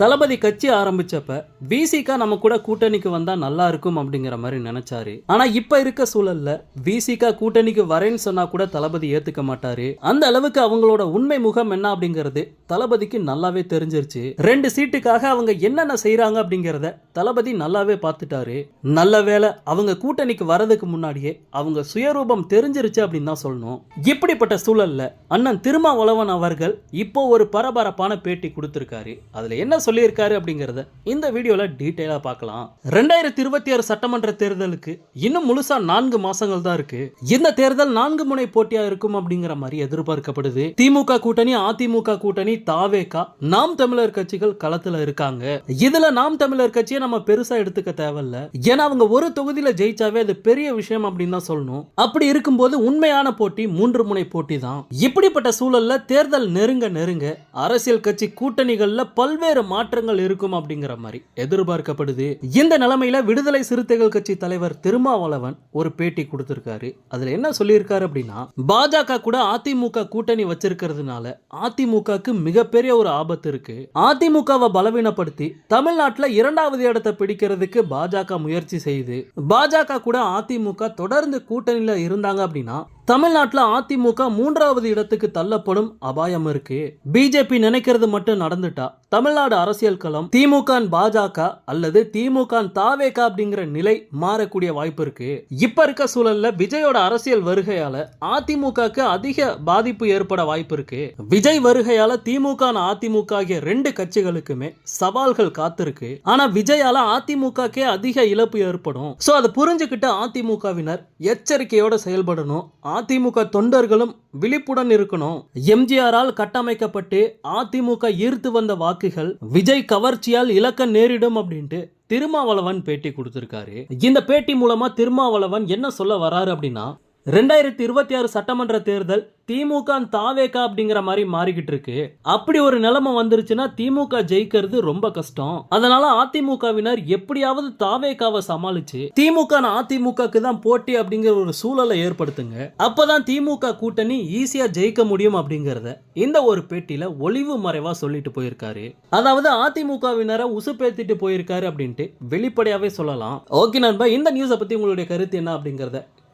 தளபதி கட்சி ஆரம்பிச்சப்ப விசிகா நம்ம கூட கூட்டணிக்கு வந்தா நல்லா இருக்கும் அப்படிங்கிற மாதிரி நினைச்சாரு. ஆனா இப்ப இருக்க சூழல்ல விசிகா கூட்டணிக்கு வரேன்னு சொன்னா கூட தளபதி ஏத்துக்க மாட்டாரு. அந்த அளவுக்கு அவங்களோட உண்மை முகம் என்ன அப்படிங்கிறது தளபதிக்கு நல்லாவே தெரிஞ்சிருச்சு. ரெண்டு சீட்டுக்காக அவங்க என்னென்ன செய்யறாங்க அப்படிங்கிறத தளபதி நல்லாவே பார்த்துட்டாரு. நல்ல வேளை அவங்க கூட்டணிக்கு வரதுக்கு முன்னாடியே அவங்க சுயரூபம் தெரிஞ்சிருச்சு அப்படின்னு தான் சொல்லணும். இப்படிப்பட்ட சூழல்ல அண்ணன் திருமாவளவன் அவர்கள் இப்போ ஒரு பரபரப்பான பேட்டி கொடுத்திருக்காரு. அதுல என்ன சொல்லியிருக்காரு அப்படிங்கறத இந்த வீடியோல டீட்டெயிலாக பார்க்கலாம். ரெண்டாயிரத்தி இருபத்தி ஆறு சட்டமன்ற தேர்தலுக்கு இன்னும் முழுசா நான்கு மாசங்கள் தான் இருக்கு. இந்த தேர்தல் நான்கு முனை போட்டியா இருக்கும் அப்படிங்கிற மாதிரி எதிர்பார்க்கப்படுது. திமுக கூட்டணி அதிமுக கூட்டணி தாவேகா நாம் தமிழர் கட்சிகள் களத்துல இருக்காங்க. இதுல நாம் தமிழர் கட்சியை நம்ம பெருசா எடுத்துக்க தேவையில்ல. ஏன்னா அவங்க ஒரு தொகுதியில ஜெயிச்சாவே அது பெரிய விஷயம் அப்படின்னு தான் சொல்லணும். அப்படி இருக்கும்போது உண்மையான போட்டி மூன்று முனை போட்டி தான். இப்படிப்பட்ட சூழல்ல தேர்தல் நெருங்க நெருங்க அரசியல் கட்சி கூட்டணிகள்ல பல்வேறு மாற்றங்கள் இருக்கும் அப்படிங்கிற மாதிரி எதிர்பார்க்கப்படுது. இந்த நிலைமையில விடுதலை சிறுத்தைகள் கட்சி தலைவர் திருமாவளவன் ஒரு பேட்டி கொடுத்திருக்காரு. அதுல என்ன சொல்லியிருக்காரு அப்படின்னா பாஜக கூட அதிமுக கூட்டணி வச்சிருக்கிறதுனால அதிமுகக்கு மிகப்பெரிய ஒரு ஆபத்து இருக்கு. அதிமுகவை பலவீனப்படுத்தி தமிழ்நாட்டில் இரண்டாவது இடத்தை பிடிக்கிறதுக்கு பாஜக முயற்சி செய்யுது. பாஜக கூட அதிமுக தொடர்ந்து கூட்டணியில் இருந்தாங்க அப்படின்னா தமிழ்நாட்டில் அதிமுக மூன்றாவது இடத்துக்கு தள்ளப்படும் அபாயம் இருக்கு. பிஜேபி நினைக்கிறது மட்டும் நடந்துட்டா தமிழ்நாடு அரசியல் களம் திமுக பாஜக அல்லது திமுக தாவேகா அப்படிங்கிற நிலை மாறக்கூடிய வாய்ப்பு இருக்கு. இப்ப இருக்க சூழல்ல விஜயோட அரசியல் வருகையால அதிமுகக்கு அதிக பாதிப்பு ஏற்பட வாய்ப்பு இருக்கு. விஜய் வருகையால திமுக அதிமுக ஆகிய ரெண்டு கட்சிகளுக்குமே சவால்கள் காத்திருக்கு. ஆனா விஜயால அதிமுகக்கே அதிக இழப்பு ஏற்படும். சோ அதை புரிஞ்சுக்கிட்ட அதிமுகவினர் எச்சரிக்கையோட செயல்படணும். அதிமுக தொண்டர்களும் விழிப்புடன் இருக்கணும். எம்ஜிஆரால் கட்டமைக்கப்பட்டு அதிமுக ஈர்த்து வந்த வாக்குகள் விஜய் கவர்ச்சியால் இழக்க நேரிடும் அப்படின்ட்டு திருமாவளவன் பேட்டி கொடுத்திருக்காரு. இந்த பேட்டி மூலமா திருமாவளவன் என்ன சொல்ல வராரு அப்படின்னா ரெண்டாயிரத்தி இருபத்தி ஆறு சட்டமன்ற தேர்தல் திமுக தாவேகா அப்படிங்கிற மாதிரி மாறிக்கிட்டு இருக்கு. அப்படி ஒரு நிலைமை வந்துருச்சுன்னா திமுக ஜெயிக்கிறது ரொம்ப கஷ்டம். அதனால அதிமுகவினர் எப்படியாவது தாவேகாவை சமாளிச்சு திமுக அதிமுகக்கு தான் போட்டி அப்படிங்கிற ஒரு சூழலை ஏற்படுத்துங்க. அப்பதான் திமுக கூட்டணி ஈஸியா ஜெயிக்க முடியும் அப்படிங்கறத இந்த ஒரு பேட்டியில ஒளிவு மறைவா சொல்லிட்டு போயிருக்காரு. அதாவது அதிமுகவினரை உசுப்பேத்திட்டு போயிருக்காரு அப்படின்ட்டு வெளிப்படையாவே சொல்லலாம். ஓகே நண்பா இந்த நியூஸை பத்தி உங்களுடைய கருத்து என்ன அப்படிங்கறத